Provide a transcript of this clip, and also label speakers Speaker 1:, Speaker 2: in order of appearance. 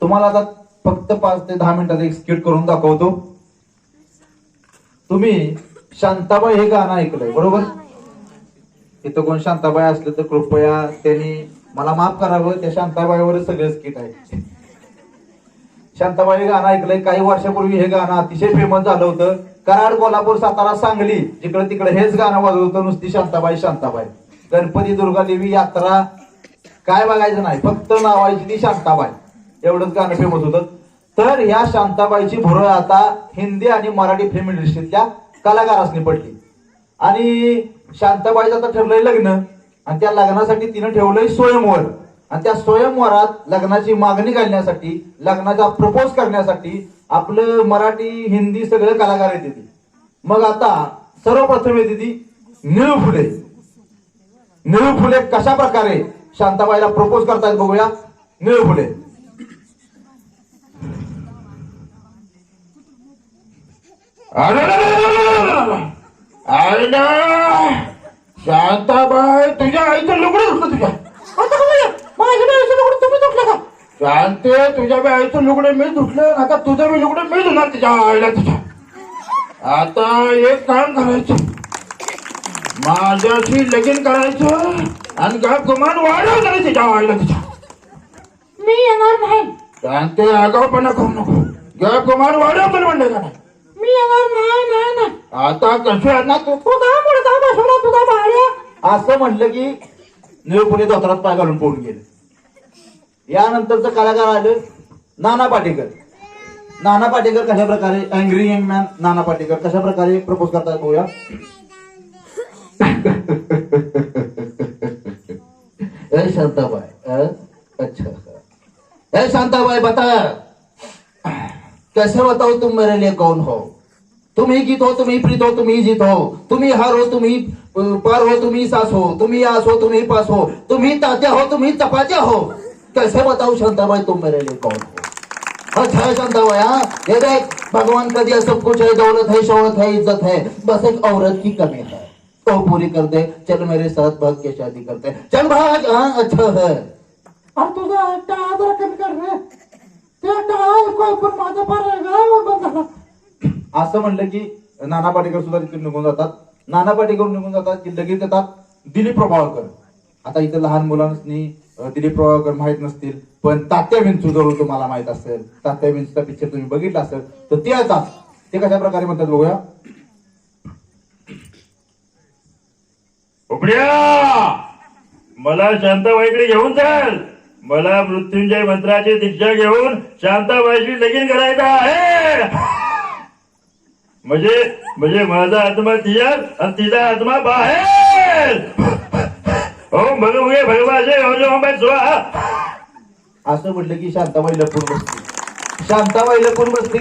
Speaker 1: तुम्हाला आता फक्त पाच ते दहा मिनिटात एक स्किट करून दाखवतो. तुम्ही शांताबाई हे गाणं ऐकलंय बरोबर? इथं कोण शांताबाई असलं तर कृपया त्यांनी मला माफ करावं त्या शांताबाईवर सगळे स्किट आहे. शांताबाई हे गाणं ऐकलंय काही वर्षापूर्वी हे गाणं अतिशय फेमस झालं होतं. कराड कोल्हापूर सातारा सांगली जिकडे तिकडे हेच गाणं वाजवत होतं नुसती शांताबाई शांताबाई. गणपती दुर्गा देवी यात्रा काय बघायचं नाही फक्त नावायची ती शांताबाई. एवढंच गाणं फेमस होतं. तर ह्या शांताबाईची भुरळ आता हिंदी आणि मराठी फिल्म इंडस्ट्रीतल्या कलाकारासनी पडली. आणि शांताबाईचं आता ठरलंय लग्न. आणि त्या लग्नासाठी तिनं ठेवलंय स्वयंवर. आणि त्या स्वयंवरात लग्नाची मागणी घालण्यासाठी लग्नाचा प्रपोज करण्यासाठी आपलं मराठी हिंदी सगळं कलाकार येते ती. मग आता सर्वप्रथम येते ती निळू फुले. निळू फुले कशा प्रकारे शांताबाईला प्रपोज करतायत बघूया. निळू फुले.
Speaker 2: आईला! शांताबाई तुझ्या आईचं लुगडं धुतलं तुझ्या शांते तुझ्या बाईचं लुगडं मी धुतलं आता तुझं मी लुगडं मी धुणार तुझ्या आईला तुझ्या आता एक काम करायचं. माझ्याशी लगीन करायचं आणि गप गुमान वाढव करायचं तुझ्या आईला तुझ्या मी येणार नाही. शांते आगावपणा करू नको. गप गुमान वाढव तर म्हणलं का नाही मी येणार? नाही नाही नाही. आता कसं येणार तू बसवला तुझा भाड्या
Speaker 1: असं म्हटलं की निळपुणे धोत्रात पाय घालून पळून गेले. यानंतरचं कलाकार आलं नाना पाटेकर. नाना पाटेकर कशा प्रकारे angry young man Nana Patekar कशा प्रकारे प्रपोज करतात बघूया. ए शांताबाई अ? अच्छा. ए शांताबाई बता. कैसे बताओ तुम मेरे लिए कौन हो? तुम ही गीत हो तुम ही प्रीत हो तुम ही जीत। हो तुम ही हार हो तुम ही पार हो, तुम ही सास हो। तुम ही आस हो, तुम ही पास हो। तुम ही तात्या हो, तुम ही चपात्या हो। कैसे बताओ शांताबाई, तुम मेरे लिए कौन हो? अच्छा है शांताबाई हाँ? ये देख, भगवान का दिया, सब कुछ है, दौलत है, शौहरत है, इज़्ज़त है। बस एक औरत की कमी है। तो पूरी कर दे, चल मेरे साथ भाग के शादी करते। चल भाग हाँ? अच्छा है।
Speaker 2: अरे तुझा आदर कर रे ते एकटा ऐकू पण माझा फार गाव बंद
Speaker 1: असं म्हणलं की नाना पाटेकर सुद्धा तिथे निघून जातात. नाना पाटेकर निघून जातात की लगेच येतात दिलीप प्रभावकर आता इथं लहान मुलांनी दिलीप प्रभावकर माहीत नसतील पण तात्या विंचू जरूर तुम्हाला माहीत असेल. तात्या विंचूचा पिक्चर तुम्ही बघितला असेल तर ते येतात. ते कशा प्रकारे म्हणतात बघूया.
Speaker 3: उपड्या मला शांताबाईकडे घेऊन चाल. मला मृत्युंजय मंत्राची दीक्षा घेऊन शांताबाईशी लगीन करायचं आहे. म्हणजे म्हणजे माझा आत्मा तिच्यात आणि तिचा आत्मा बाहेर. ओम भगवे भगवाजे
Speaker 1: असं म्हटलं की शांताबाई लपून बसते शांताबाई लपून बसते